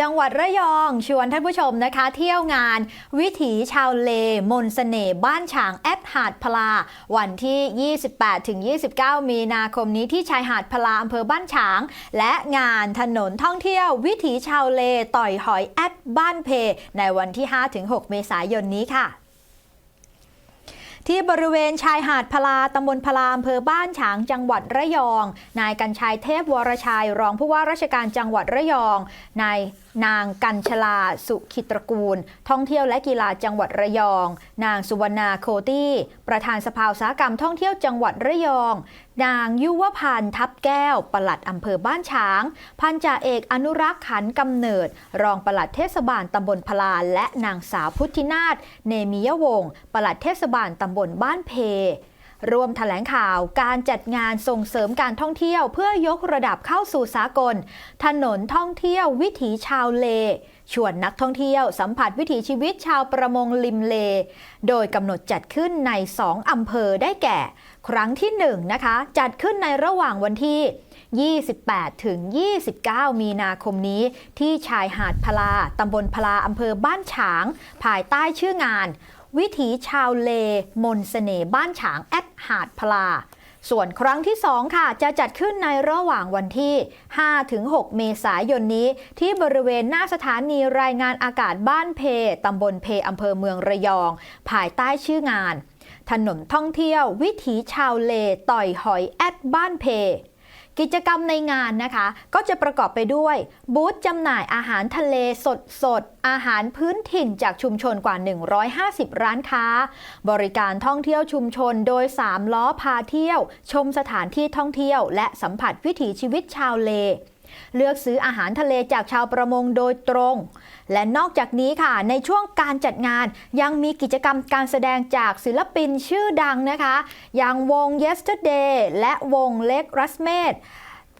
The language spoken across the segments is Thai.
จังหวัดระยองชวนท่านผู้ชมนะคะ เที่ยวงานวิถีชาวเลมนสเสน่ห์บ้านฉางแอดหาดพลา วันที่ 28-29 มีนาคมนี้ที่ชายหาดพลาอำเภอบ้านฉาง และงานถนนท่องเที่ยววิถีชาวเลต่อยหอยแอดบ้านเพ ในวันที่ 5-6 เมษายนนี้ค่ะที่บริเวณชายหาดพลาตำบลพลาอำเภอบ้านฉางจังหวัดระยอง นายกัญชัยเทพวรชัย รองผู้ว่าราชการจังหวัดระยอง นาย นางกัญชลาสุขิตรกูล ท่องเที่ยวและกีฬาจังหวัดระยอง นางสุวรรณาโคตี้ ประธานสภาอุตสาหกรรมท่องเที่ยวจังหวัดระยอง นางยุวพันธ์ทับแก้ว ปลัดอำเภอบ้านฉาง พันจ่าเอกอนุรักษ์ขันกำเนิด รองปลัดเทศบาลตำบลพลาและนางสาวพุทธินาถเนมิยวงศ์ปลัดเทศบาลตำบลบ้านเพ รวมถแถลงข่าวการจัดงานส่งเสริมการท่องเที่ยว เพื่อยกระดับเข้าสู่สากล ถนนท่องเที่ยววิถีชาวเล ชวนนักท่องเที่ยวสัมผัสวิถีชีวิตชาวประมงริมเล โดยกำหนดจัดขึ้นใน 2อำเภอได้แก่ ครั้งที่1นะคะจัดขึ้นในระหว่างวันที่28 ถึง 29 มีนาคมนี้ ที่ชายหาดพลา ตำบลพลา อำเภอบ้านฉาง ภายใต้ชื่องาน วิถีชาวเล มนสเสน่บ้านฉางแอดหาดพลา ส่วนครั้งที่ 2 ค่ะ จะจัดขึ้นในระหว่างวันที่ 5-6 เมษายนนี้ ที่บริเวณหน้าสถานีรายงานอากาศบ้านเพตำบลเพอำเภอเมืองระยอง ภายใต้ชื่องาน ถนนท่องเที่ยว วิถีชาวเล ต่อยหอยแอดบ้านเพ กิจกรรมในงานนะคะ ก็จะประกอบไปด้วย บูธจำหน่ายอาหารทะเลสดสดๆอาหารพื้นถิ่นจากชุมชนกว่า 150 ร้านค้า บริการท่องเที่ยวชุมชนโดย 3 ล้อพาเที่ยว ชมสถานที่ท่องเที่ยว และสัมผัสวิถีชีวิตชาวเล เลือกซื้ออาหารทะเลจากชาวประมงโดยตรง และนอกจากนี้ค่ะ ในช่วงการจัดงานยังมีกิจกรรมการแสดงจากศิลปินชื่อดังนะคะ อย่างวง Yesterday และวงเล็กรัสเมด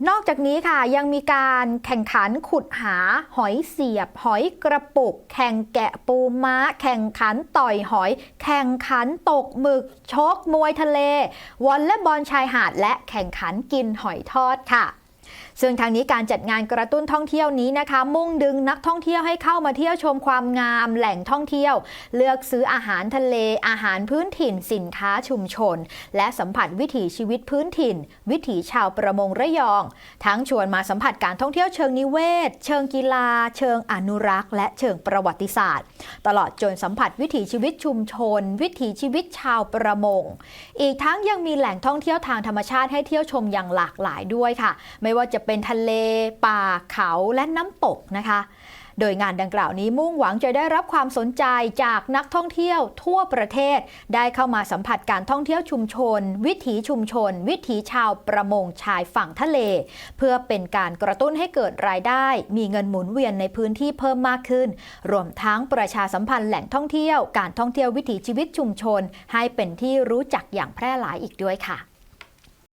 นอกจากนี้ค่ะยังมีการแข่งขันขุดหาหอยเสียบ หอยกระปุก แข่งแกะปูม้า แข่งขันต่อยหอย แข่งขันตกหมึก ชกมวยทะเลวอลเลย์บอลชายหาด และแข่งขันกินหอยทอดค่ะ ซึ่งทางนี้การจัดงานกระตุ้นท่องเที่ยวนี้นะคะ มุ่งดึงนักท่องเที่ยวให้เข้ามาเที่ยวชมความงามแหล่งท่องเที่ยว เลือกซื้ออาหารทะเล อาหารพื้นถิ่น สินค้าชุมชน และสัมผัสวิถีชีวิตพื้นถิ่น วิถีชาวประมงระยอง ทั้งชวนมาสัมผัสการท่องเที่ยวเชิงนิเวศ เชิงกีฬา เชิงอนุรักษ์ และเชิงประวัติศาสตร์ ตลอดจนสัมผัสวิถีชีวิตชุมชน วิถีชีวิตชาวประมง อีกทั้งยังมีแหล่งท่องเที่ยวทางธรรมชาติให้เที่ยวชมอย่างหลากหลายด้วยค่ะ ไม่ว่าจะเป็นทะเล ป่าเขาและน้ำตกนะคะ โดยงานดังกล่าวนี้มุ่งหวังจะได้รับความสนใจจากนักท่องเที่ยวทั่วประเทศ ได้เข้ามาสัมผัสการท่องเที่ยวชุมชน วิถีชุมชน วิถีชาวประมงชายฝั่งทะเล เพื่อเป็นการกระตุ้นให้เกิดรายได้ มีเงินหมุนเวียนในพื้นที่เพิ่มมากขึ้น รวมทั้งประชาสัมพันธ์แหล่งท่องเที่ยว การท่องเที่ยววิถีชีวิตชุมชน ให้เป็นที่รู้จักอย่างแพร่หลายอีกด้วยค่ะ